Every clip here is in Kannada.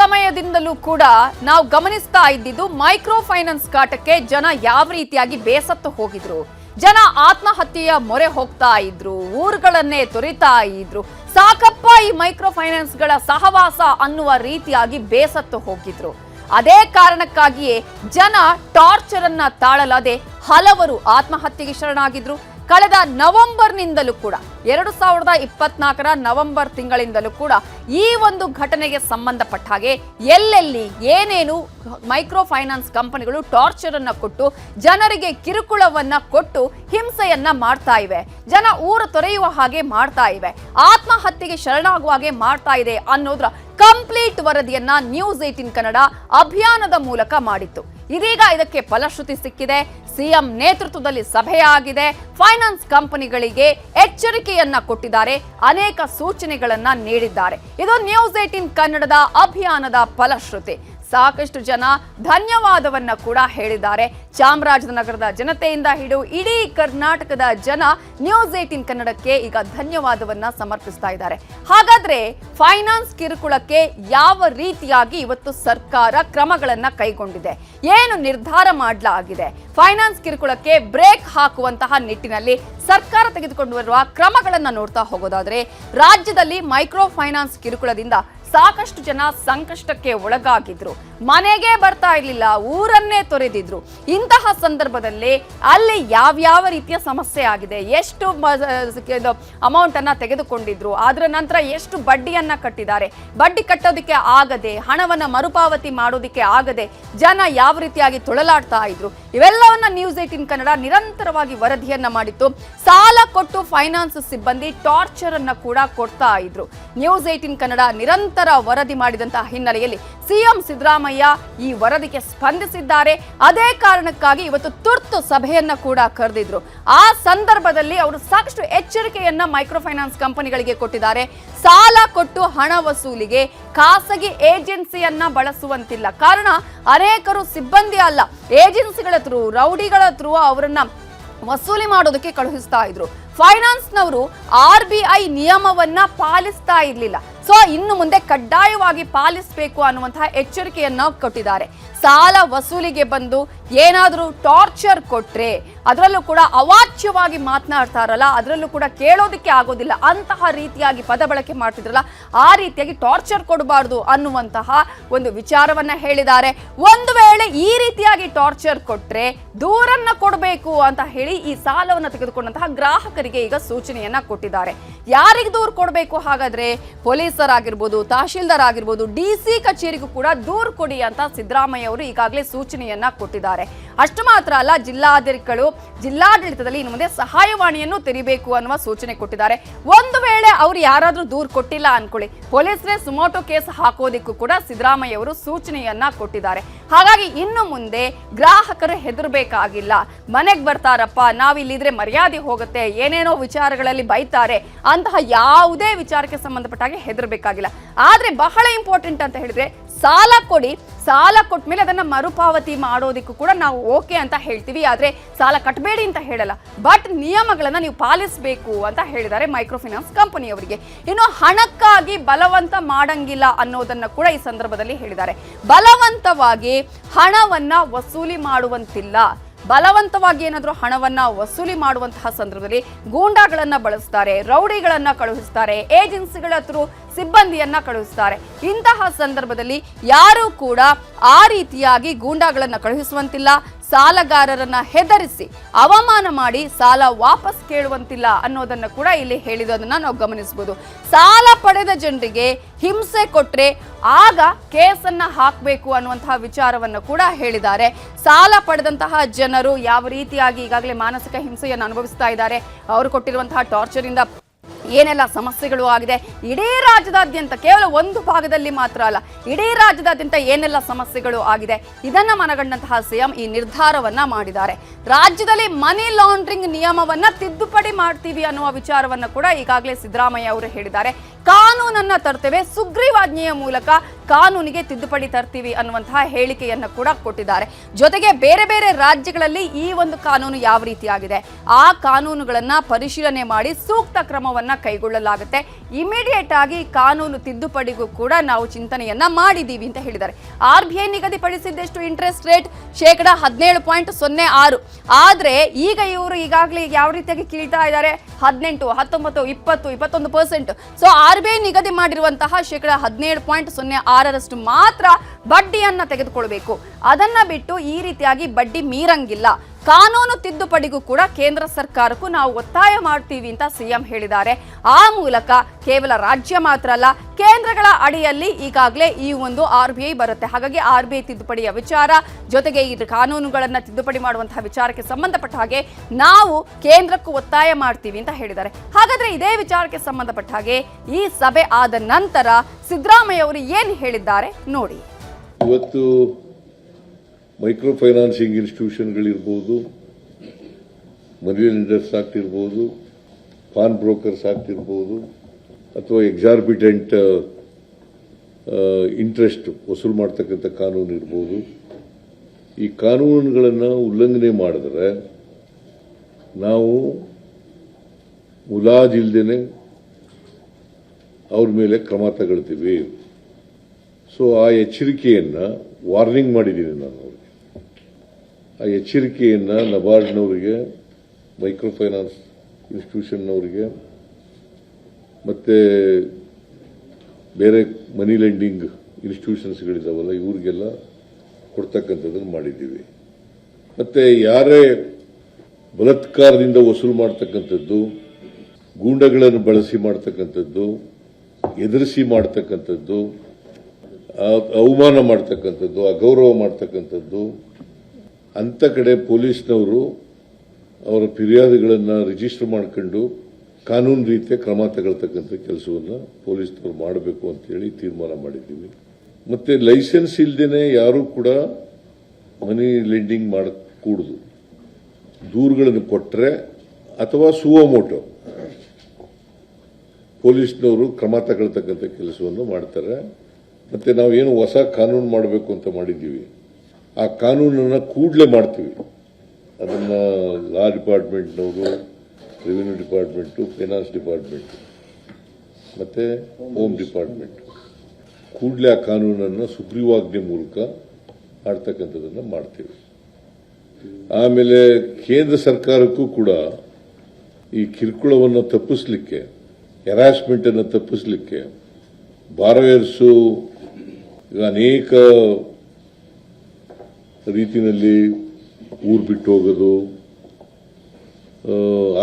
ಸಮಯದಿಂದಲೂ ಕೂಡ ನಾವು ಗಮನಿಸ್ತಾ ಇದ್ದಿದ್ದು ಮೈಕ್ರೋ ಫೈನಾನ್ಸ್ ಕಾಟಕ್ಕೆ ಜನ ಯಾವ ರೀತಿಯಾಗಿ ಬೇಸತ್ತು ಹೋಗಿದ್ರು? ಜನ ಆತ್ಮಹತ್ಯೆಯ ಮೊರೆ ಹೋಗ್ತಾ ಇದ್ರು, ಊರುಗಳನ್ನೇ ತೊರಿತಾ ಇದ್ರು. ಸಾಕಪ್ಪ ಈ ಮೈಕ್ರೋ ಫೈನಾನ್ಸ್ಗಳ ಸಹವಾಸ ಅನ್ನುವ ರೀತಿಯಾಗಿ ಬೇಸತ್ತು ಹೋಗಿದ್ರು. ಅದೇ ಕಾರಣಕ್ಕಾಗಿಯೇ ಜನ ಟಾರ್ಚರ್ ಅನ್ನ ತಾಳಲಾದೆ ಹಲವರು ಆತ್ಮಹತ್ಯೆಗೆ ಶರಣಾಗಿದ್ರು. ಕಳೆದ ನವೆಂಬರ್ನಿಂದಲೂ ಕೂಡ, ಎರಡು ಸಾವಿರದ ಇಪ್ಪತ್ನಾಲ್ಕರ ನವೆಂಬರ್ ತಿಂಗಳಿಂದಲೂ ಕೂಡ ಈ ಒಂದು ಘಟನೆಗೆ ಸಂಬಂಧಪಟ್ಟ ಹಾಗೆ ಎಲ್ಲೆಲ್ಲಿ ಏನೇನು ಮೈಕ್ರೋ ಫೈನಾನ್ಸ್ ಕಂಪನಿಗಳು ಟಾರ್ಚರ್ ಅನ್ನ ಕೊಟ್ಟು, ಜನರಿಗೆ ಕಿರುಕುಳವನ್ನ ಕೊಟ್ಟು ಹಿಂಸೆಯನ್ನ ಮಾಡ್ತಾ ಇವೆ. ಜನ ಊರು ತೊರೆಯುವ ಹಾಗೆ ಮಾಡ್ತಾ ಇವೆ. ಆತ್ಮಹತ್ಯೆಗೆ ಶರಣಾಗುವ ಹಾಗೆ ಮಾಡ್ತಾ ಇದೆ ಅನ್ನೋದ್ರ ಕಂಪ್ಲೀಟ್ ವರದಿಯನ್ನ ನ್ಯೂಸ್ ಏಟಿನ್ ಕನ್ನಡ ಅಭಿಯಾನದ ಮೂಲಕ ಮಾಡಿತ್ತು. ಇದೀಗ ಇದಕ್ಕೆ ಫಲಶ್ರುತಿ ಸಿಕ್ಕಿದೆ. ಸಿಎಂ ನೇತೃತ್ವದಲ್ಲಿ ಸಭೆಯಾಗಿದೆ ಫೈನಾನ್ಸ್ ಕಂಪನಿಗಳಿಗೆ ಎಚ್ಚರಿಕೆಯನ್ನ ಕೊಟ್ಟಿದ್ದಾರೆ. ಅನೇಕ ಸೂಚನೆಗಳನ್ನ ನೀಡಿದ್ದಾರೆ. ಇದು ನ್ಯೂಸ್ ಏಟಿನ್ ಕನ್ನಡದ ಅಭಿಯಾನದ ಫಲಶ್ರುತಿ. ಸಾಕಷ್ಟು ಜನ ಧನ್ಯವಾದವನ್ನ ಕೂಡ ಹೇಳಿದ್ದಾರೆ. ಚಾಮರಾಜನಗರದ ಜನತೆಯಿಂದ ಹಿಡಿದು ಇಡೀ ಕರ್ನಾಟಕದ ಜನ ನ್ಯೂಸ್ ಏಟಿನ್ ಕನ್ನಡಕ್ಕೆ ಈಗ ಧನ್ಯವಾದವನ್ನ ಸಮರ್ಪಿಸ್ತಾ ಇದ್ದಾರೆ. ಹಾಗಾದ್ರೆ ಫೈನಾನ್ಸ್ ಕಿರುಕುಳಕ್ಕೆ ಯಾವ ರೀತಿಯಾಗಿ ಇವತ್ತು ಸರ್ಕಾರ ಕ್ರಮಗಳನ್ನ ಕೈಗೊಂಡಿದೆ? ಏನು ನಿರ್ಧಾರ ಮಾಡಲಾಗಿದೆ? ಫೈನಾನ್ಸ್ ಕಿರುಕುಳಕ್ಕೆ ಬ್ರೇಕ್ ಹಾಕುವಂತಹ ನಿಟ್ಟಿನಲ್ಲಿ ಸರ್ಕಾರ ತೆಗೆದುಕೊಂಡು ಬರುವ ಕ್ರಮಗಳನ್ನ ನೋಡ್ತಾ ಹೋಗೋದಾದ್ರೆ, ರಾಜ್ಯದಲ್ಲಿ ಮೈಕ್ರೋ ಫೈನಾನ್ಸ್ ಕಿರುಕುಳದಿಂದ ಸಾಕಷ್ಟು ಜನ ಸಂಕಷ್ಟಕ್ಕೆ ಒಳಗಾಗಿದ್ರು. ಮನೆಗೆ ಬರ್ತಾ ಇರ್ಲಿಲ್ಲ, ಊರನ್ನೇ ತೊರೆದಿದ್ರು. ಇಂತಹ ಸಂದರ್ಭದಲ್ಲಿ ಅಲ್ಲಿ ಯಾವ್ಯಾವ ರೀತಿಯ ಸಮಸ್ಯೆ ಆಗಿದೆ? ಎಷ್ಟು ಅಮೌಂಟ್ ಅನ್ನ ತೆಗೆದುಕೊಂಡಿದ್ರು? ಅದರ ನಂತರ ಎಷ್ಟು ಬಡ್ಡಿಯನ್ನ ಕಟ್ಟಿದ್ದಾರೆ? ಬಡ್ಡಿ ಕಟ್ಟೋದಕ್ಕೆ ಆಗದೆ, ಹಣವನ್ನ ಮರುಪಾವತಿ ಮಾಡೋದಕ್ಕೆ ಆಗದೆ ಜನ ಯಾವ ರೀತಿಯಾಗಿ ತೊಳಲಾಡ್ತಾ ಇದ್ರು? ಇವೆಲ್ಲವನ್ನ ನ್ಯೂಸ್ ಏಟಿನ್ ಕನ್ನಡ ನಿರಂತರವಾಗಿ ವರದಿಯನ್ನ ಮಾಡಿತ್ತು. ಸಾಲ ಕೊಟ್ಟು ಫೈನಾನ್ಸ್ ಸಿಬ್ಬಂದಿ ಟಾರ್ಚರ್ ಅನ್ನ ಕೂಡ ಕೊಡ್ತಾ ಇದ್ರು. ನ್ಯೂಸ್ ಏಟಿನ್ ಕನ್ನಡ ನಿರಂತರ ವರದಿ ಮಾಡಿದಂತಹ ಹಿನ್ನೆಲೆಯಲ್ಲಿ ಸಿಎಂ ಸಿದ್ದರಾಮಯ್ಯ ಈ ವರದಿಗೆ ಸ್ಪಂದಿಸಿದ್ದಾರೆ. ಅದೇ ಕಾರಣಕ್ಕಾಗಿ ಇವತ್ತು ತುರ್ತು ಸಭೆಯನ್ನ ಕೂಡ ಕರೆದಿದ್ರು. ಆ ಸಂದರ್ಭದಲ್ಲಿ ಅವರು ಸಾಕಷ್ಟು ಎಚ್ಚರಿಕೆಯನ್ನ ಮೈಕ್ರೋ ಫೈನಾನ್ಸ್ ಕಂಪನಿಗಳಿಗೆ ಕೊಟ್ಟಿದ್ದಾರೆ. ಸಾಲ ಕೊಟ್ಟು ಹಣ ವಸೂಲಿಗೆ ಖಾಸಗಿ ಏಜೆನ್ಸಿಯನ್ನ ಬಳಸುವಂತಿಲ್ಲ. ಕಾರಣ ಅನೇಕರು ಸಿಬ್ಬಂದಿ ಅಲ್ಲ. ಏಜೆನ್ಸಿಗಳ ಥ್ರೂ ರೌಡಿಗಳ ಥ್ರೂ ಅವರನ್ನ ವಸೂಲಿ ಮಾಡೋದಕ್ಕೆ ಕಳುಹಿಸ್ತಾ ಇದ್ರು. ಫೈನಾನ್ಸ್ನವರು ಆರ್ ಬಿ ಐ ನಿಯಮವನ್ನ ಪಾಲಿಸ್ತಾ ಇರಲಿಲ್ಲ. ಸೊ ಇನ್ನು ಮುಂದೆ ಕಡ್ಡಾಯವಾಗಿ ಪಾಲಿಸಬೇಕು ಅನ್ನುವಂತಹ ಎಚ್ಚರಿಕೆಯನ್ನ ಕೊಟ್ಟಿದ್ದಾರೆ. ಸಾಲ ವಸೂಲಿಗೆ ಬಂದು ಏನಾದರೂ ಟಾರ್ಚರ್ ಕೊಟ್ರೆ ಅದರಲ್ಲೂ ಕೂಡ ಅವಾಚ್ಯವಾಗಿ ಮಾತನಾಡ್ತಾರಲ್ಲ, ಅದರಲ್ಲೂ ಕೂಡ ಕೇಳೋದಕ್ಕೆ ಆಗೋದಿಲ್ಲ, ಅಂತಹ ರೀತಿಯಾಗಿ ಪದ ಬಳಕೆ ಮಾಡ್ತಿದ್ರಲ್ಲ, ಆ ರೀತಿಯಾಗಿ ಟಾರ್ಚರ್ ಕೊಡಬಾರ್ದು ಅನ್ನುವಂತಹ ಒಂದು ವಿಚಾರವನ್ನ ಹೇಳಿದ್ದಾರೆ. ಒಂದು ವೇಳೆ ಈ ರೀತಿಯಾಗಿ ಟಾರ್ಚರ್ ಕೊಟ್ರೆ ದೂರನ್ನ ಕೊಡಬೇಕು ಅಂತ ಹೇಳಿ ಈ ಸಾಲವನ್ನು ತೆಗೆದುಕೊಂಡಂತಹ ಗ್ರಾಹಕರಿಗೆ ಈಗ ಸೂಚನೆಯನ್ನ ಕೊಟ್ಟಿದ್ದಾರೆ. ಯಾರಿಗೆ ದೂರು ಕೊಡಬೇಕು ಹಾಗಾದ್ರೆ ಪೊಲೀಸರ್ ಆಗಿರ್ಬೋದು, ತಹಶೀಲ್ದಾರ್ ಆಗಿರ್ಬೋದು, ಡಿ ಸಿ ಕಚೇರಿಗೂ ಕೂಡ ದೂರು ಕೊಡಿ ಅಂತ ಸಿದ್ದರಾಮಯ್ಯ ಅವರು ಈಗಾಗಲೇ ಸೂಚನೆಯನ್ನ ಕೊಟ್ಟಿದ್ದಾರೆ. ಅಷ್ಟು ಮಾತ್ರ ಅಲ್ಲ, ಜಿಲ್ಲಾಧಿಕಾರಿಗಳು ಜಿಲ್ಲಾಡಳಿತದಲ್ಲಿ ಇನ್ನು ಮುಂದೆ ಸಹಾಯವಾಣಿಯನ್ನು ತೆರಿಬೇಕು ಅನ್ನುವ ಸೂಚನೆ ಕೊಟ್ಟಿದ್ದಾರೆ. ಒಂದು ವೇಳೆ ಅವ್ರು ಯಾರಾದ್ರೂ ದೂರು ಕೊಟ್ಟಿಲ್ಲ ಅನ್ಕೊಳ್ಳಿ. ಪೊಲೀಸರೇ ಸುಮೋಟೋ ಕೇಸ್ ಹಾಕೋದಿಕ್ಕೂ ಕೂಡ ಸಿದ್ದರಾಮಯ್ಯ ಅವರು ಸೂಚನೆಯನ್ನ ಕೊಟ್ಟಿದ್ದಾರೆ. ಹಾಗಾಗಿ ಇನ್ನು ಮುಂದೆ ಗ್ರಾಹಕರು ಹೆದರ್ಬೇಕಾಗಿಲ್ಲ. ಮನೆಗೆ ಬರ್ತಾರಪ್ಪ, ನಾವಿಲ್ಲಿದ್ರೆ ಮರ್ಯಾದೆ ಹೋಗುತ್ತೆ, ಏನೇನೋ ವಿಚಾರಗಳಲ್ಲಿ ಬೈತಾರೆ, ಅಂತಹ ಯಾವುದೇ ವಿಚಾರಕ್ಕೆ ಸಂಬಂಧಪಟ್ಟಾಗೆ ಹೆದರ್ಬೇಕಾಗಿಲ್ಲ. ಆದ್ರೆ ಬಹಳ ಇಂಪಾರ್ಟೆಂಟ್ ಅಂತ ಹೇಳಿದ್ರೆ ಸಾಲ ಕೊಡಿ, ಸಾಲ ಕೊಟ್ಟ ಮೇಲೆ ಅದನ್ನ ಮರುಪಾವತಿ ಮಾಡೋದಕ್ಕೂ ಕೂಡ ನಾವು ಓಕೆ ಅಂತ ಹೇಳ್ತೀವಿ. ಆದರೆ ಸಾಲ ಕಟ್ಟಬೇಡಿ ಅಂತ ಹೇಳಲ್ಲ. ಬಟ್ ನಿಯಮಗಳನ್ನು ನೀವು ಪಾಲಿಸಬೇಕು ಅಂತ ಹೇಳಿದ್ದಾರೆ ಮೈಕ್ರೋ ಫೈನಾನ್ಸ್ ಕಂಪನಿಯವರಿಗೆ. ಇನ್ನು ಹಣಕ್ಕಾಗಿ ಬಲವಂತ ಮಾಡಂಗಿಲ್ಲ ಅನ್ನೋದನ್ನು ಕೂಡ ಈ ಸಂದರ್ಭದಲ್ಲಿ ಹೇಳಿದ್ದಾರೆ. ಬಲವಂತವಾಗಿ ಹಣವನ್ನು ವಸೂಲಿ ಮಾಡುವಂತಿಲ್ಲ. ಬಲವಂತವಾಗಿ ಏನಾದರೂ ಹಣವನ್ನ ವಸೂಲಿ ಮಾಡುವಂತಹ ಸಂದರ್ಭದಲ್ಲಿ ಗೂಂಡಾಗಳನ್ನ ಬಳಸ್ತಾರೆ, ರೌಡಿಗಳನ್ನ ಕಳುಹಿಸ್ತಾರೆ, ಏಜೆನ್ಸಿಗಳ ಥ್ರೂ ಸಿಬ್ಬಂದಿಯನ್ನ ಕಳುಹಿಸ್ತಾರೆ. ಇಂತಹ ಸಂದರ್ಭದಲ್ಲಿ ಯಾರೂ ಕೂಡ ಆ ರೀತಿಯಾಗಿ ಗೂಂಡಾಗಳನ್ನ ಕಳುಹಿಸುವಂತಿಲ್ಲ. ಸಾಲಗಾರರನ್ನ ಹೆದರಿಸಿ ಅವಮಾನ ಮಾಡಿ ಸಾಲ ವಾಪಸ್ ಕೇಳುವಂತಿಲ್ಲ ಅನ್ನೋದನ್ನ ಕೂಡ ಇಲ್ಲಿ ಹೇಳಿರೋದನ್ನ ನಾವು ಗಮನಿಸಬಹುದು. ಸಾಲ ಪಡೆದ ಜನರಿಗೆ ಹಿಂಸೆ ಕೊಟ್ರೆ ಆಗ ಕೇಸನ್ನ ಹಾಕಬೇಕು ಅನ್ನುವಂತಹ ವಿಚಾರವನ್ನು ಕೂಡ ಹೇಳಿದ್ದಾರೆ. ಸಾಲ ಪಡೆದಂತಹ ಜನರು ಯಾವ ರೀತಿಯಾಗಿ ಈಗಾಗಲೇ ಮಾನಸಿಕ ಹಿಂಸೆಯನ್ನು ಅನುಭವಿಸ್ತಾ ಇದ್ದಾರೆ. ಅವರು ಕೊಟ್ಟಿರುವಂತಹ ಟಾರ್ಚರ್ ಇಂದ ಏನೆಲ್ಲ ಸಮಸ್ಯೆಗಳು ಆಗಿದೆ? ಇಡೀ ರಾಜ್ಯದಾದ್ಯಂತ ಕೇವಲ ಒಂದು ಭಾಗದಲ್ಲಿ ಮಾತ್ರ ಅಲ್ಲ, ಇಡೀ ರಾಜ್ಯದಾದ್ಯಂತ ಏನೆಲ್ಲ ಸಮಸ್ಯೆಗಳು ಆಗಿದೆ? ಇದನ್ನ ಮನಗಂಡಂತಹ ಸಿಎಂ ಈ ನಿರ್ಧಾರವನ್ನ ಮಾಡಿದ್ದಾರೆ. ರಾಜ್ಯದಲ್ಲಿ ಮನಿ ಲಾಂಡ್ರಿಂಗ್ ನಿಯಮವನ್ನ ತಿದ್ದುಪಡಿ ಮಾಡ್ತೀವಿ ಅನ್ನುವ ವಿಚಾರವನ್ನ ಕೂಡ ಈಗಾಗಲೇ ಸಿದ್ದರಾಮಯ್ಯ ಅವರು ಹೇಳಿದ್ದಾರೆ. ಕಾನೂನನ್ನ ತರ್ತೇವೆ, ಸುಗ್ರೀವಾಜ್ಞೆಯ ಮೂಲಕ ಕಾನೂನಿಗೆ ತಿದ್ದುಪಡಿ ತರ್ತೀವಿ ಅನ್ನುವಂತಹ ಹೇಳಿಕೆಯನ್ನ ಕೂಡ ಕೊಟ್ಟಿದ್ದಾರೆ. ಜೊತೆಗೆ ಬೇರೆ ಬೇರೆ ರಾಜ್ಯಗಳಲ್ಲಿ ಈ ಒಂದು ಕಾನೂನು ಯಾವ ರೀತಿಯಾಗಿದೆ? ಆ ಕಾನೂನುಗಳನ್ನ ಪರಿಶೀಲನೆ ಮಾಡಿ ಸೂಕ್ತ ಕ್ರಮವನ್ನ ಕ್ರಮವನ್ನ ಕೈಗೊಳ್ಳಲಾಗುತ್ತೆ. ಇಮಿಡಿಯೇಟ್ ಆಗಿ ಕಾನೂನು ತಿದ್ದುಪಡಿಗೂ ಕೂಡ ನಾವು ಚಿಂತನೆಯನ್ನ ಮಾಡಿದ್ದೀವಿ ಅಂತ ಹೇಳಿದ್ದಾರೆ. ಆರ್ ಬಿ ಐ ನಿಗದಿಪಡಿಸಿದ್ದಷ್ಟು ಇಂಟ್ರೆಸ್ಟ್ ರೇಟ್ ಶೇಕಡ ಹದಿನೇಳು ಪಾಯಿಂಟ್ ಸೊನ್ನೆ ಆರು. ಆದರೆ ಈಗ ಇವರು ಈಗಾಗಲೇ ಯಾವ ರೀತಿಯಾಗಿ ಕೀಳ್ತಾ ಇದ್ದಾರೆ? ಹದಿನೆಂಟು, ಹತ್ತೊಂಬತ್ತು, ಇಪ್ಪತ್ತು, ಇಪ್ಪತ್ತೊಂದು percent so R B I ನಿಗದಿ ಮಾಡಿರುವಂತಹ ಶೇಕಡ ಹದಿನೇಳು ಪಾಯಿಂಟ್ ಸೊನ್ನೆ ಆರರಷ್ಟು ಮಾತ್ರ ಬಡ್ಡಿಯನ್ನು ತೆಗೆದುಕೊಳ್ಬೇಕು. ಅದನ್ನ ಬಿಟ್ಟು ಈ ರೀತಿಯಾಗಿ ಬಡ್ಡಿ ಮೀರಂಗಿಲ್ಲ. ಕಾನೂನು ತಿದ್ದುಪಡಿಗೂ ಕೂಡ ಕೇಂದ್ರ ಸರ್ಕಾರಕ್ಕೂ ನಾವು ಒತ್ತಾಯ ಮಾಡ್ತೀವಿ ಅಂತ ಸಿಎಂ ಹೇಳಿದ್ದಾರೆ. ಆ ಮೂಲಕ ಕೇವಲ ರಾಜ್ಯ ಮಾತ್ರ ಅಲ್ಲ, ಕೇಂದ್ರಗಳ ಅಡಿಯಲ್ಲಿ ಈಗಾಗಲೇ ಈ ಒಂದು ಆರ್ ಬರುತ್ತೆ. ಹಾಗಾಗಿ ಆರ್ ಬಿ ತಿದ್ದುಪಡಿಯ ವಿಚಾರ, ಜೊತೆಗೆ ಈ ಕಾನೂನುಗಳನ್ನು ತಿದ್ದುಪಡಿ ಮಾಡುವಂತಹ ವಿಚಾರಕ್ಕೆ ಸಂಬಂಧಪಟ್ಟ ಹಾಗೆ ನಾವು ಕೇಂದ್ರಕ್ಕೂ ಒತ್ತಾಯ ಮಾಡ್ತೀವಿ ಅಂತ ಹೇಳಿದ್ದಾರೆ. ಹಾಗಾದ್ರೆ ಇದೇ ವಿಚಾರಕ್ಕೆ ಸಂಬಂಧಪಟ್ಟ ಹಾಗೆ ಈ ಸಭೆ ಆದ ನಂತರ ಸಿದ್ದರಾಮಯ್ಯ ಅವರು ಏನು ಹೇಳಿದ್ದಾರೆ? ನೋಡಿ. ಇವತ್ತು ಮೈಕ್ರೋ ಫೈನಾನ್ಸಿಂಗ್ ಇನ್ಸ್ಟಿಟ್ಯೂಷನ್ಗಳಿರ್ಬೋದು ಮನಿ ಲೆಂಡರ್ಸ್ ಆಗ್ತಿರ್ಬೋದು, ಪಾನ್ ಬ್ರೋಕರ್ಸ್ ಆಗ್ತಿರ್ಬೋದು, ಅಥವಾ ಎಕ್ಸಾರ್ಬಿಟೆಂಟ್ ಇಂಟ್ರೆಸ್ಟ್ ವಸೂಲು ಮಾಡ್ತಕ್ಕಂಥ ಕಾನೂನು ಇರ್ಬೋದು. ಈ ಕಾನೂನುಗಳನ್ನು ಉಲ್ಲಂಘನೆ ಮಾಡಿದ್ರೆ ನಾವು ಮುಲಾಜಿಲ್ದೇನೆ ಅವ್ರ ಮೇಲೆ ಕ್ರಮ ತಗೊಳ್ತೀವಿ. ಸೊ ಆ ಎಚ್ಚರಿಕೆಯನ್ನು ವಾರ್ನಿಂಗ್ ಮಾಡಿದ್ದೀನಿ ನಾನು ಅವ್ರಿಗೆ. ಆ ಎಚ್ಚರಿಕೆಯನ್ನು ನಬಾರ್ಡ್ನವರಿಗೆ ಮೈಕ್ರೋ ಫೈನಾನ್ಸ್ ಇನ್ಸ್ಟಿಟ್ಯೂಷನ್ನವರಿಗೆ, ಮತ್ತು ಬೇರೆ ಮನಿ ಲೆಂಡಿಂಗ್ ಇನ್ಸ್ಟಿಟ್ಯೂಷನ್ಸ್ಗಳಿದ್ದಾವಲ್ಲ ಇವ್ರಿಗೆಲ್ಲ ಕೊಡ್ತಕ್ಕಂಥದ್ದನ್ನು ಮಾಡಿದ್ದೀವಿ. ಮತ್ತು ಯಾರೇ ಬಲತ್ಕಾರದಿಂದ ವಸೂಲು ಮಾಡ್ತಕ್ಕಂಥದ್ದು, ಗೂಂಡಗಳನ್ನು ಬಳಸಿ ಮಾಡ್ತಕ್ಕಂಥದ್ದು, ಎದುರಿಸಿ ಮಾಡ್ತಕ್ಕಂಥದ್ದು ಅವಮಾನ ಮಾಡ್ತಕ್ಕಂಥದ್ದು, ಅಗೌರವ ಮಾಡ್ತಕ್ಕಂಥದ್ದು ಅಂತ ಕಡೆ ಪೊಲೀಸ್ನವರು ಅವರ ಫಿರ್ಯಾದುಗಳನ್ನು ರಿಜಿಸ್ಟರ್ ಮಾಡ್ಕೊಂಡು ಕಾನೂನು ರೀತಿಯ ಕ್ರಮ ತಗೊಳ್ತಕ್ಕಂಥ ಕೆಲಸವನ್ನು ಪೊಲೀಸ್ನವರು ಮಾಡಬೇಕು ಅಂತೇಳಿ ತೀರ್ಮಾನ ಮಾಡಿದ್ದೀವಿ. ಮತ್ತೆ ಲೈಸೆನ್ಸ್ ಇಲ್ದೇನೆ ಯಾರೂ ಕೂಡ ಮನಿ ಲೆಂಡಿಂಗ್ ಮಾಡಕೂಡುದು. ದೂರುಗಳನ್ನು ಕೊಟ್ಟರೆ ಅಥವಾ ಸುವಮೋಟೋ ಪೊಲೀಸ್ನವರು ಕ್ರಮ ತಗೊಳ್ತಕ್ಕಂಥ ಕೆಲಸವನ್ನು ಮಾಡ್ತಾರೆ. ಮತ್ತೆ ನಾವು ಏನು ಹೊಸ ಕಾನೂನು ಮಾಡಬೇಕು ಅಂತ ಮಾಡಿದ್ದೀವಿ. ಆ ಕಾನೂನನ್ನು ಕೂಡಲೇ ಮಾಡ್ತೀವಿ. ಅದನ್ನ ಲಾ ಡಿಪಾರ್ಟ್ಮೆಂಟ್ನವರು ರೆವಿನ್ಯೂ ಡಿಪಾರ್ಟ್ಮೆಂಟು ಫೈನಾನ್ಸ್ ಡಿಪಾರ್ಟ್ಮೆಂಟ್ ಮತ್ತೆ ಹೋಮ್ ಡಿಪಾರ್ಟ್ಮೆಂಟ್ ಕೂಡಲೇ ಆ ಕಾನೂನನ್ನು ಸುಗ್ರೀವಾಜ್ಞೆ ಮೂಲಕ ಮಾಡ್ತಕ್ಕಂಥದ್ದನ್ನು ಮಾಡ್ತೀವಿ. ಆಮೇಲೆ ಕೇಂದ್ರ ಸರ್ಕಾರಕ್ಕೂ ಕೂಡ ಈ ಕಿರುಕುಳವನ್ನು ತಪ್ಪಿಸ್ಲಿಕ್ಕೆ ಹೆರಾಸ್ಮೆಂಟನ್ನು ತಪ್ಪಿಸ್ಲಿಕ್ಕೆ ಬಾರವೇರ್ಸು ಅನೇಕ ರೀತಿಯಲ್ಲಿ ಊರು ಬಿಟ್ಟು ಹೋಗೋದು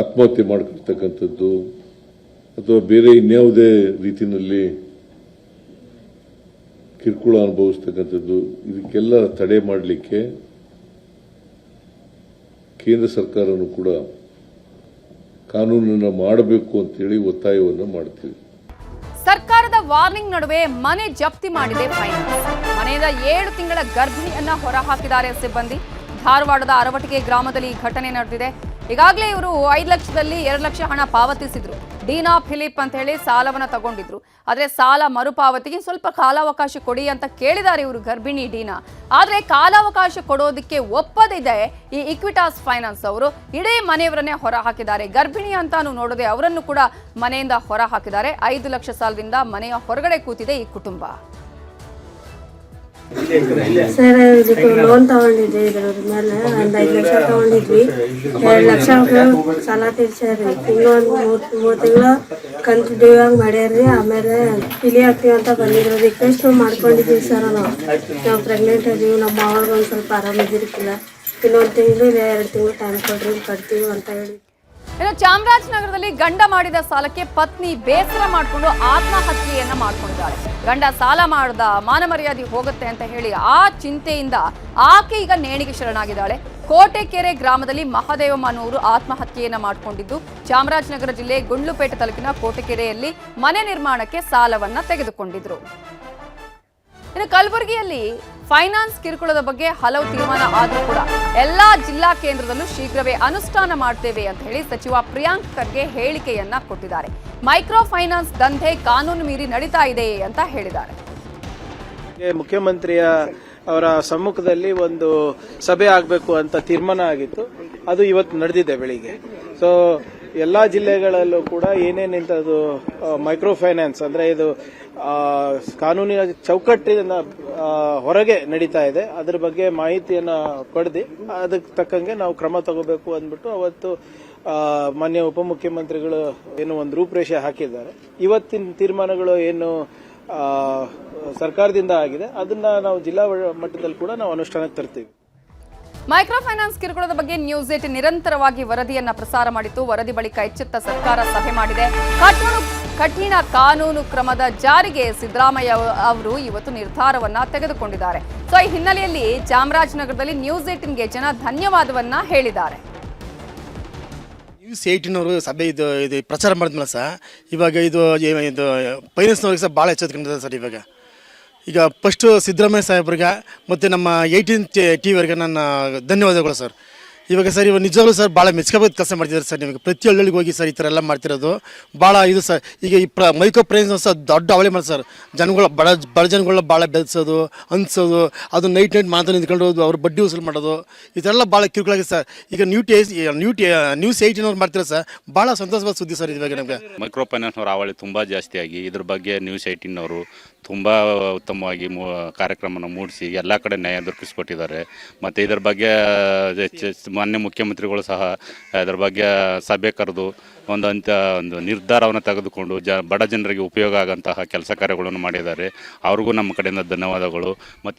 ಆತ್ಮಹತ್ಯೆ ಮಾಡ್ಕೊಳ್ತಕ್ಕಂಥದ್ದು, ಅಥವಾ ಬೇರೆ ಇನ್ಯಾವುದೇ ರೀತಿಯಲ್ಲಿ ಕಿರುಕುಳ ಅನುಭವಿಸ್ತಕ್ಕಂಥದ್ದು, ಇದಕ್ಕೆಲ್ಲ ತಡೆ ಮಾಡಲಿಕ್ಕೆ ಕೇಂದ್ರ ಸರ್ಕಾರನೂ ಕೂಡ ಕಾನೂನನ್ನು ಮಾಡಬೇಕು ಅಂತೇಳಿ ಒತ್ತಾಯವನ್ನು ಮಾಡ್ತೀವಿ. ವಾರ್ನಿಂಗ್ ನಡುವೆ ಮನೆ ಜಪ್ತಿ ಮಾಡಿದೆ ಫೈನಾನ್ಸ್ ಮನೆಯಿಂದ ಏಳು ತಿಂಗಳ ಗರ್ಭಿಣಿಯನ್ನ ಹೊರಹಾಕಿದ್ದಾರೆ ಸಿಬ್ಬಂದಿ. ಧಾರವಾಡದ ಅರವಟಿಗೆ ಗ್ರಾಮದಲ್ಲಿ ಘಟನೆ ನಡೆದಿದೆ. ಈಗಾಗಲೇ ಇವರು ಐದು ಲಕ್ಷದಲ್ಲಿ ಎರಡು ಲಕ್ಷ ಹಣ ಪಾವತಿಸಿದ್ರು. ಡೀನಾ ಫಿಲಿಪ್ ಅಂತ ಹೇಳಿ ಸಾಲವನ್ನು ತಗೊಂಡಿದ್ರು. ಆದರೆ ಸಾಲ ಮರುಪಾವತಿಗೆ ಸ್ವಲ್ಪ ಕಾಲಾವಕಾಶ ಕೊಡಿ ಅಂತ ಕೇಳಿದ್ದಾರೆ ಇವರು ಗರ್ಭಿಣಿ ಡೀನಾ. ಆದರೆ ಕಾಲಾವಕಾಶ ಕೊಡೋದಕ್ಕೆ ಒಪ್ಪದಿದೆ ಈ ಇಕ್ವಿಟಾಸ್ ಫೈನಾನ್ಸ್ ಅವರು. ಇಡೀ ಮನೆಯವರನ್ನೇ ಹೊರ ಹಾಕಿದ್ದಾರೆ. ಗರ್ಭಿಣಿ ಅಂತಾನು ನೋಡದೆ ಅವರನ್ನು ಕೂಡ ಮನೆಯಿಂದ ಹೊರ ಹಾಕಿದ್ದಾರೆ. ಐದು ಲಕ್ಷ ಸಾಲದಿಂದ ಮನೆಯ ಹೊರಗಡೆ ಕೂತಿದೆ ಈ ಕುಟುಂಬ. ಸರ್, ಇದಕ್ಕೆ ಲೋನ್ ತಗೊಂಡಿದ್ವಿ ಇದ್ರ ಮೇಲೆ. ಒಂದ್ ಐದ್ ಲಕ್ಷ ತಗೊಂಡಿದ್ವಿ. ಎರಡ್ ಲಕ್ಷ ಸಾಲ ತೀರ್ಸ್ಯಾರ್ರಿ ತಿಂಗಳು ಒಂದ್ ಮೂರ್ ಮೂರ್ ತಿಂಗಳು ಕಂತು ಡ್ಯೂ ಆಗಿ ಮಾಡ್ಯಾರ್ರಿ. ಆಮೇಲೆ ಪಿಲಿ ಹಾಕ್ತೀವಿ ಅಂತ ಬಂದಿದ್ರು. ರಿಕ್ವೆಸ್ಟ್ ಮಾಡ್ಕೊಂಡಿದ್ವಿ ಸರ್ ನಾವು ನಾವು ಪ್ರೆಗ್ನೆಂಟ್ ಅದೀವಿ. ನಮ್ಮ ಮಾವಾಗ ಒಂದ್ ಸ್ವಲ್ಪ ಆರಾಮಿದ್ದಿರ್ಕಿಲ್ಲ ಇನ್ನೊಂದ್ ತಿಂಗಳು ಇಲ್ಲ ಎರಡ್ ತಿಂಗಳು ಟೈಮ್ ಕೊಡ್ರಿ ಕಟ್ತೀವಿ ಅಂತ ಹೇಳಿ. ಇನ್ನು ಚಾಮರಾಜನಗರದಲ್ಲಿ ಗಂಡ ಮಾಡಿದ ಸಾಲಕ್ಕೆ ಪತ್ನಿ ಬೇಸರ ಮಾಡಿಕೊಂಡು ಆತ್ಮಹತ್ಯೆಯನ್ನ ಮಾಡ್ಕೊಂಡಿದ್ದಾಳೆ ಗಂಡ ಸಾಲ ಮಾಡ್ದ ಮಾನ ಮರ್ಯಾದೆ ಹೋಗುತ್ತೆ ಅಂತ ಹೇಳಿ ಆ ಚಿಂತೆಯಿಂದ ಆಕೆ ಈಗ ನೇಣಿಗೆ ಶರಣಾಗಿದ್ದಾಳೆ. ಕೋಟೆಕೆರೆ ಗ್ರಾಮದಲ್ಲಿ ಮಹಾದೇವಮ್ಮ ಅನ್ನೋರು ಆತ್ಮಹತ್ಯೆಯನ್ನ ಮಾಡಿಕೊಂಡಿದ್ದು. ಚಾಮರಾಜನಗರ ಜಿಲ್ಲೆ ಗುಂಡ್ಲುಪೇಟೆ ತಾಲೂಕಿನ ಕೋಟೆಕೆರೆಯಲ್ಲಿ ಮನೆ ನಿರ್ಮಾಣಕ್ಕೆ ಸಾಲವನ್ನ ತೆಗೆದುಕೊಂಡಿದ್ರು. ಇನ್ನು ಕಲಬುರಗಿಯಲ್ಲಿ ಫೈನಾನ್ಸ್ ಕಿರುಕುಳದ ಬಗ್ಗೆ ಹಲವು ತೀರ್ಮಾನ ಆದರೂ ಕೂಡ ಎಲ್ಲಾ ಜಿಲ್ಲಾ ಕೇಂದ್ರದಲ್ಲೂ ಶೀಘ್ರವೇ ಅನುಷ್ಠಾನ ಮಾಡ್ತೇವೆ ಅಂತ ಹೇಳಿ ಸಚಿವ ಪ್ರಿಯಾಂಕ್ ಖರ್ಗೆ ಹೇಳಿಕೆಯನ್ನ ಕೊಟ್ಟಿದ್ದಾರೆ. ಮೈಕ್ರೋ ಫೈನಾನ್ಸ್ ದಂಧೆ ಕಾನೂನು ಮೀರಿ ನಡೀತಾ ಇದೆ ಅಂತ ಹೇಳಿದ್ದಾರೆ. ಮುಖ್ಯಮಂತ್ರಿಯ ಅವರ ಸಮ್ಮುಖದಲ್ಲಿ ಒಂದು ಸಭೆ ಆಗಬೇಕು ಅಂತ ತೀರ್ಮಾನ ಆಗಿತ್ತು. ಅದು ಇವತ್ತು ನಡೆದಿದೆ ಬೆಳಿಗ್ಗೆ. ಸೊ ಎಲ್ಲ ಜಿಲ್ಲೆಗಳಲ್ಲೂ ಕೂಡ ಏನೇನಿಂಥದ್ದು ಮೈಕ್ರೋ ಫೈನಾನ್ಸ್ ಅಂದರೆ ಇದು ಕಾನೂನಿನ ಚೌಕಟ್ಟಿನ ಹೊರಗೆ ನಡೀತಾ ಇದೆ. ಅದರ ಬಗ್ಗೆ ಮಾಹಿತಿಯನ್ನು ಪಡೆದು ಅದಕ್ಕೆ ತಕ್ಕಂಗೆ ನಾವು ಕ್ರಮ ತಗೋಬೇಕು ಅಂದ್ಬಿಟ್ಟು ಅವತ್ತು ಮಾನ್ಯ ಉಪಮುಖ್ಯಮಂತ್ರಿಗಳು ಏನು ಒಂದು ರೂಪರೇಷೆ ಹಾಕಿದ್ದಾರೆ. ಇವತ್ತಿನ ತೀರ್ಮಾನಗಳು ಏನು ಸರ್ಕಾರದಿಂದ ಆಗಿದೆ. ಅದನ್ನ ನಾವು ಜಿಲ್ಲಾ ಮಟ್ಟದಲ್ಲಿ ಕೂಡ ನಾವು ಅನುಷ್ಠಾನಕ್ಕೆ ತರ್ತೀವಿ. ಮೈಕ್ರೋ ಫೈನಾನ್ಸ್ ಕಿರುಕುಳದ ಬಗ್ಗೆ ನ್ಯೂಸ್ ಏಟ್ ನಿರಂತರವಾಗಿ ವರದಿಯನ್ನ ಪ್ರಸಾರ ಮಾಡಿತ್ತು. ವರದಿ ಬಳಿಕ ಎಚ್ಚೆತ್ತ ಸರ್ಕಾರ ಸಭೆ ಮಾಡಿದೆ. ಕಠಿಣ ಕಾನೂನು ಕ್ರಮದ ಜಾರಿಗೆ ಸಿದ್ದರಾಮಯ್ಯ ಅವರು ಇವತ್ತು ನಿರ್ಧಾರವನ್ನ ತೆಗೆದುಕೊಂಡಿದ್ದಾರೆ. ಸೊ ಈ ಹಿನ್ನೆಲೆಯಲ್ಲಿ ಚಾಮರಾಜನಗರದಲ್ಲಿ ನ್ಯೂಸ್ ಏಟಿನ್ಗೆ ಜನ ಧನ್ಯವಾದವನ್ನ ಹೇಳಿದ್ದಾರೆ. ನ್ಯೂಸ್ ಏಯ್ಟಿನವರು ಸಭೆ ಇದು ಇದು ಪ್ರಚಾರ ಮಾಡಿದ್ಮೇಲೆ ಸರ್. ಇವಾಗ ಇದು ಇದು ಫೈನಾನ್ಸ್ನವ್ರಿಗೆ ಸಹ ಭಾಳ ಎಚ್ಚೆತ್ಕೊಂಡಿದ್ದಾರೆ ಸರ್ ಇವಾಗ. ಈಗ ಫಸ್ಟು ಸಿದ್ದರಾಮಯ್ಯ ಸಾಹೇಬ್ರಿಗೆ ಮತ್ತು ನಮ್ಮ ಏಯ್ಟೀನ್ ಟಿ ವಿವರೆಗೆ ನನ್ನ ಧನ್ಯವಾದಗಳು ಸರ್. ಇವಾಗ ಸರ್, ಇವಾಗ ನಿಜವಾಗ್ಲೂ ಸರ್ ಭಾಳ ಮೆಚ್ಕೋಬೇಕು ಕೆಲಸ ಮಾಡ್ತಿದ್ದಾರೆ ಸರ್ ನಿಮಗೆ. ಪ್ರತಿ ಹಳ್ಳಿಗೆ ಹೋಗಿ ಸರ್ ಈ ಥರ ಎಲ್ಲ ಮಾಡ್ತಿರೋದು ಭಾಳ ಇದು ಸರ್. ಈಗ ಈ ಪ್ರ ಮೈಕ್ರೋ ಪ್ರೈಸ್ ಸರ್ ದೊಡ್ಡ ಅವಳಿ ಮಾಡಿ ಸರ್. ಜನಗಳ ಬಡ ಬಡ ಜನಗಳನ್ನ ಭಾಳ ಬೆಳೆಸೋದು ಅನ್ಸೋದು ಅದು ನೈಟ್ ನೈಟ್ ಮಾತು ನಿಂತ್ಕೊಂಡು ಅವ್ರ ಬಡ್ಡಿ ವಸೂಲು ಮಾಡೋದು ಈ ಥರ ಎಲ್ಲ ಭಾಳ ಕಿರುಕುಳಾಗಿದೆ ಸರ್. ಈಗ new T new T news ಏಯ್ಟಿನವ್ರು ಮಾಡ್ತಿರೋ ಸರ್, ಭಾಳ ಸಂತೋಷವಾದ ಸುದ್ದಿ ಸರ್ ಇವಾಗ ನಮಗೆ. ಮೈಕ್ರೋ ಫೈನಾನ್ಸ್ನವ್ರ ಅವಳಿ ತುಂಬ ಜಾಸ್ತಿಯಾಗಿ ಇದ್ರ ಬಗ್ಗೆ ನ್ಯೂಸ್ ಏಯ್ಟೀನವರು ತುಂಬ ಉತ್ತಮವಾಗಿ ಮೂ, ಕಾರ್ಯಕ್ರಮನ ಮೂಡಿಸಿ ಎಲ್ಲ ಕಡೆ ನ್ಯಾಯ ದೊರಕಿಸ್ಕೊಟ್ಟಿದ್ದಾರೆ. ಮತ್ತು ಇದರ ಬಗ್ಗೆ ಹೆಚ್ಚು- ಮಾನ್ಯ ಮುಖ್ಯಮಂತ್ರಿಗಳು ಸಹ ಇದರ ಬಗ್ಗೆ ಸಭೆ ಕರೆದು ಒಂದು ಅಂತ ಒಂದು ನಿರ್ಧಾರವನ್ನು ತೆಗೆದುಕೊಂಡು ಜ, ಬಡ ಜನರಿಗೆ ಉಪಯೋಗ ಆಗೋಂತಹ ಕೆಲಸ ಕಾರ್ಯಗಳನ್ನು ಮಾಡಿದ್ದಾರೆ. ಅವ್ರಿಗೂ ನಮ್ಮ ಕಡೆಯಿಂದ ಧನ್ಯವಾದಗಳು. ಮತ್ತು